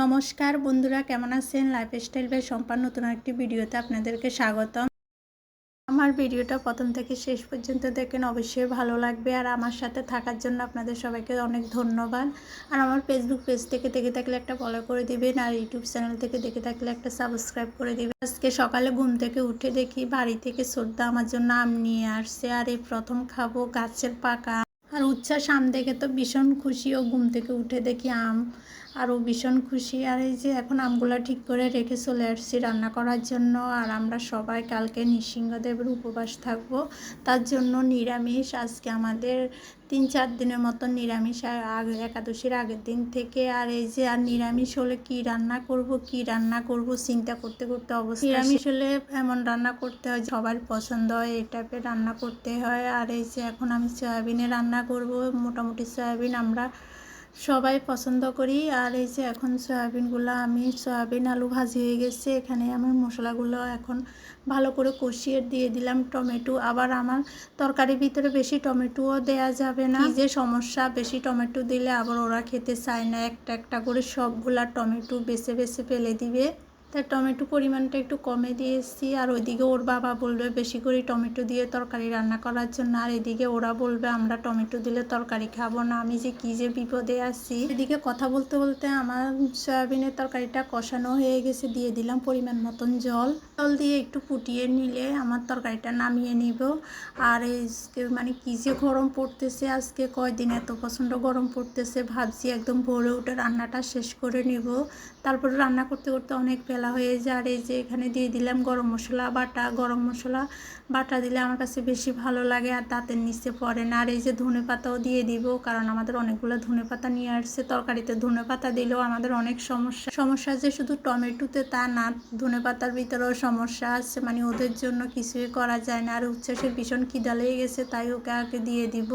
নমস্কার বন্ধুরা, কেমন আছেন? লাইফস্টাইল বাই সম্পান নতুন একটি ভিডিওতে আপনাদেরকে স্বাগতম। আমার ভিডিওটা প্রথম থেকে শেষ পর্যন্ত দেখেন, অবশ্যই ভালো লাগবে। আর আমার সাথে থাকার জন্য আপনাদের সবাইকে অনেক ধন্যবাদ। আর আমার ফেসবুক পেজ থেকে দেখে থাকলে একটা ফলো করে দিবেন। আর ইউটিউব চ্যানেল থেকে দেখে থাকলে একটা সাবস্ক্রাইব করে দিবেন। আজকে সকালে ঘুম থেকে উঠে দেখি বাড়ি থেকে শ্রদ্ধা আমার জন্য আম নিয়ে আসছে। আর এই প্রথম খাব গাছের পাকা আর উচ্ছ্বাস আম দেখে তো ভীষণ খুশি। ও ঘুম থেকে উঠে দেখি আম। আরও ভীষণ খুশি। আর এই যে এখন আমগুলো ঠিক করে রেখে চলে আসছি রান্না করার জন্য। আর আমরা সবাই কালকে নৃসিংহদেবের উপবাস থাকব। তার জন্য নিরামিষ, আজকে আমাদের তিন চার দিনের মতো নিরামিষ আগে একাদশীর আগের দিন থেকে। আর এই যে, আর নিরামিষ হলে কি রান্না করব, কি রান্না করব, চিন্তা করতে করতে অবস্থা নিরামিষ হলে এমন রান্না করতে হয় সবার পছন্দ হয়, এই টাইপের রান্না করতে হয়। আর এই যে, এখন আমি সয়াবিনে রান্না করব। মোটামুটি সয়াবিন আমরা সবাই পছন্দ করি। আর এই যে এখন সয়াবিনগুলো, আমি সয়াবিন আলু ভাজি হয়ে গেছে। এখানে আমার মশলাগুলো এখন ভালো করে কষিয়ে দিয়ে দিলাম টমেটো। আবার আমার তরকারির ভিতরে বেশি টমেটোও দেয়া যাবে না। যে সমস্যা, বেশি টমেটো দিলে আবার ওরা খেতে চায় না। একটা একটা করে সবগুলা টমেটো বেছে বেছে ফেলে দিবে। তার টমেটো পরিমাণটা একটু কমে দিয়েছি। আর ওইদিকে ওর বাবা বলবে, বেশি করে টমেটো দিয়ে তরকারি রান্না করার জন্য। আর এদিকে ওরা বলবে, আমরা টমেটো দিলে তরকারি খাব না। আমি যে কী যে বিপদে আছি। এদিকে কথা বলতে বলতে আমার সয়াবিনের তরকারিটা কষানো হয়ে গেছে। দিয়ে দিলাম পরিমাণ মতন জল। জল দিয়ে একটু ফুটিয়ে নিলে আমার তরকারিটা নামিয়ে নিব। আর আজকে মানে কী যে গরম পড়তেছে, আজকে কয়দিন এত প্রচণ্ড গরম পড়তেছে, ভাবছি একদম ভোরে উঠে রান্নাটা শেষ করে নিব। তারপরে রান্না করতে করতে অনেক বেলা হয়ে যায় আর এই যে এখানে দিয়ে দিলাম গরম মশলা বাটা, গরম মশলা বাটা দিলে আমার কাছে বেশি ভালো লাগে আর দাঁতের নিচে পড়ে না। আর এই যে ধনে পাতাও দিয়ে দিব, কারণ আমাদের অনেকগুলো ধনে পাতা নিয়ে আসছে। তরকারিতে ধনে পাতা দিলেও আমাদের অনেক সমস্যা। সমস্যা যে শুধু টমেটোতে তা না, ধনে পাতার ভিতরেও সমস্যা আছে। মানে ওদের জন্য কিছুই করা যায় না। আর উচ্ছ্বাসের ভীষণ খিদা লেগে গেছে, তাই ওকে আগে দিয়ে দিব।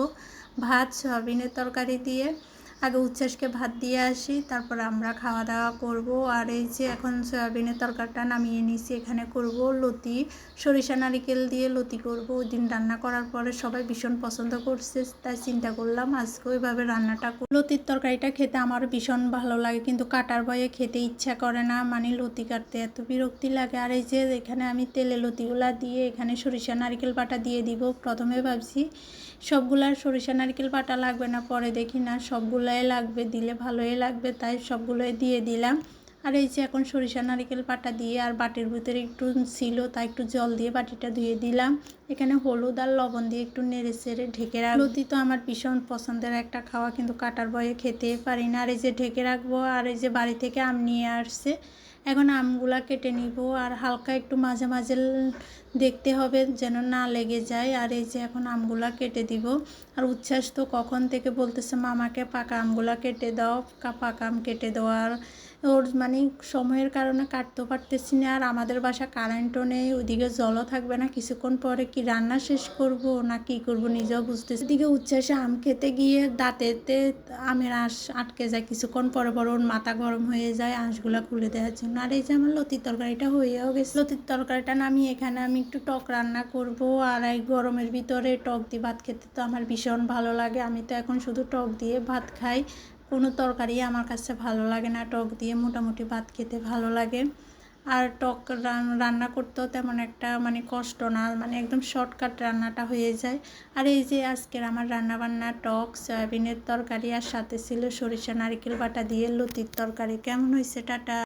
ভাত, সয়াবিনের তরকারি দিয়ে। আগে উচ্ছ্বাসকে ভাত দিয়ে আসি, তারপর আমরা খাওয়া দাওয়া করব। আর এই যে এখন সয়াবিনের তরকারিটা নামিয়ে নিছি এখানে করব লতি। সরিষা নারিকেল দিয়ে লতি করব। ওই দিন রান্না করার পরে সবাই ভীষণ পছন্দ করছে, তাই চিন্তা করলাম আজকে ওইভাবে রান্নাটা লতির তরকারিটা খেতে আমার ভীষণ ভালো লাগে, কিন্তু কাটার বয়ে খেতে ইচ্ছা করে না। মানে লতি কাটতে এত বিরক্তি লাগে। আর এই যে এখানে আমি তেলে লতিগুলা দিয়ে এখানে সরিষা নারিকেল বাটা দিয়ে দিব। প্রথমে ভাবছি সবগুলার সরিষা নারকেল বাটা লাগবে না, পরে দেখি না সবগুলাই লাগবে দিলে ভালোই লাগবে তাই সবগুলোই দিয়ে দিলাম। আর এই যে এখন সরিষা, নারকেল পাটা দিয়ে আর বাটির ভিতরে একটু ছিল, তা একটু জল দিয়ে বাটিটা ধুয়ে দিলাম। এখানে হলুদ আর লবণ দিয়ে একটু নেড়ে চেড়ে ঢেকে রাখব। তো আমার ভীষণ পছন্দের একটা খাওয়া, কিন্তু কাটার বয়ে খেতে পারি না। আর এই যে ঢেকে রাখব, আর এই যে বাড়ি থেকে আম নিয়ে আসছে, এখন আমগুলা কেটে নিব। আর হালকা একটু মাঝে মাঝে দেখতে হবে যেন না লেগে যায়। আর এই যে এখন আমগুলা কেটে দিব। আর উচ্ছ্বাস তো কখন থেকে বলতেছে, মামাকে পাকা আমগুলা কেটে দাও পাকা আম কেটে দেওয়ার ওর মানে সময়ের কারণে কাটতে পারতেছি না, আর আমাদের বাসা কারেন্টও নেই, ওইদিকে জলও থাকবে না, কিছুক্ষণ পরে কি রান্না শেষ করব না কি করব নিজেও বুঝতেছি এদিকে উচ্ছ্বাসে আম খেতে গিয়ে দাঁতেতে আমের আঁশ আটকে যায়, কিছুক্ষণ পরে পরে ওর মাথা গরম হয়ে যায়, আঁশগুলো খুলে দেওয়ার জন্য। আর এই যে আমার লতির তরকারিটা হয়েও গেছে। লতির তরকারিটা নামিয়ে এখানে আমি একটু টক রান্না করব, আর এই গরমের ভিতরে টক দিয়ে ভাত খেতে তো আমার ভীষণ ভালো লাগে, আমি তো এখন শুধু টক দিয়ে ভাত খাই। কোনো তরকারি আমার কাছে ভালো লাগে না। টক দিয়ে মোটামুটি ভাত খেতে ভালো লাগে। আর টক রান্না করতেও তেমন একটা মানে কষ্ট না মানে একদম শর্টকাট রান্নাটা হয়ে যায়। আর এই যে আজকের আমার রান্না বান্না টক, সয়াবিনের তরকারি আর সাথে ছিল সরিষা, নারকেল বাটা দিয়ে লতির তরকারি। কেমন হয়েছে? টাটা।